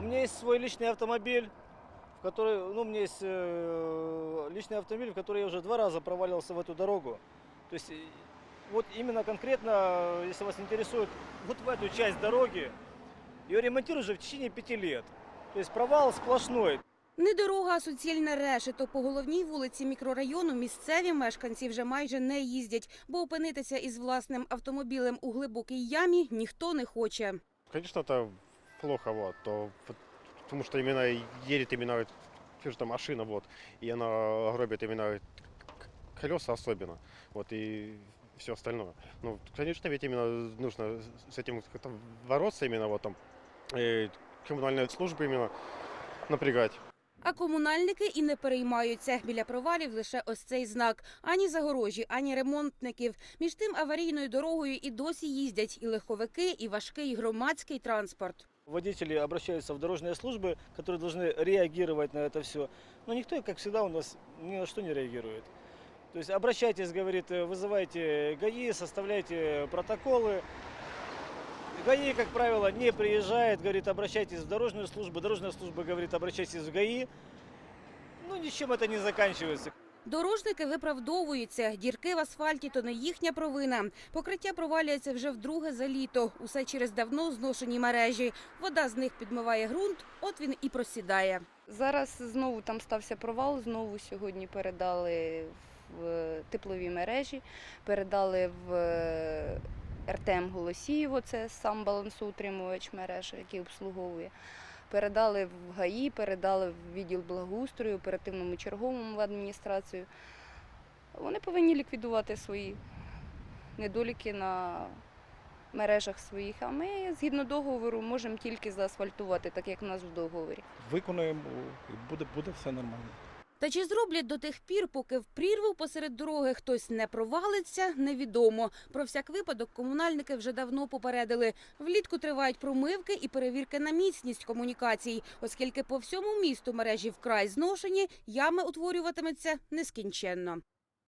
У меня есть свой личный автомобиль, в который, ну, у меня есть э, личный автомобиль, в который я уже два раза проваливался в эту дорогу. То есть, э, вот именно конкретно, э, если вас интересует, вот в эту часть дороги, ее ремонтируют уже в течение пяти лет. То есть провал сплошной. Не дорога, а суцільне решето. По головній вулиці мікрорайону місцеві мешканці вже майже не їздять, бо опинитися із власним автомобілем у глибокій ямі ніхто не хоче. Конечно, это плохо, вот, то, вот, потому что именно едет именно чужая машина, вот, и она гробит именно к- колеса особенно, вот, и все остальное. Ну, конечно, ведь именно нужно с этим как-то бороться именно, вот, там, э, коммунальные службы именно напрягать. А комунальники і не переймаються. Біля провалів лише ось цей знак. Ані загорожі, ані ремонтників. Між тим аварійною дорогою і досі їздять і легковики, і важкий громадський транспорт. Водители обращаются в дорожные службы, которые должны реагировать на это все. Но никто, как всегда, у нас ни на что не реагирует. То есть обращайтесь, говорит, э, вызывайте ГАИ, составляйте протоколы. ГАИ, как правило, не приезжает, говорит, обращайтесь в дорожную службу. Дорожная служба говорит, обращайтесь в ГАИ. Ну, ничем это не заканчивается. Дорожники виправдовуються. Дірки в асфальті то не їхня провина. Покриття провалюється вже вдруге за літо. Усе через давно зношені мережі. Вода з них підмиває ґрунт, от він і просідає. Зараз знову там стався провал. Знову сьогодні передали в теплові мережі, передали в е, РТМ Голосіїво, це сам балансоутримувач мережі, який обслуговує. Передали в ГАІ, передали в відділ благоустрою, оперативному черговому в адміністрацію. Вони повинні ліквідувати свої недоліки на мережах своїх. А ми, згідно договору, можемо тільки заасфальтувати, так як в нас в договорі. виконуємо буде, буде все нормально. Та чи зроблять до тих пір, поки в прірву посеред дороги хтось не провалиться, невідомо. Про всяк випадок комунальники вже давно попередили. Влітку тривають промивки і перевірки на міцність комунікацій, оскільки по всьому місту мережі вкрай зношені, ями утворюватиметься нескінченно.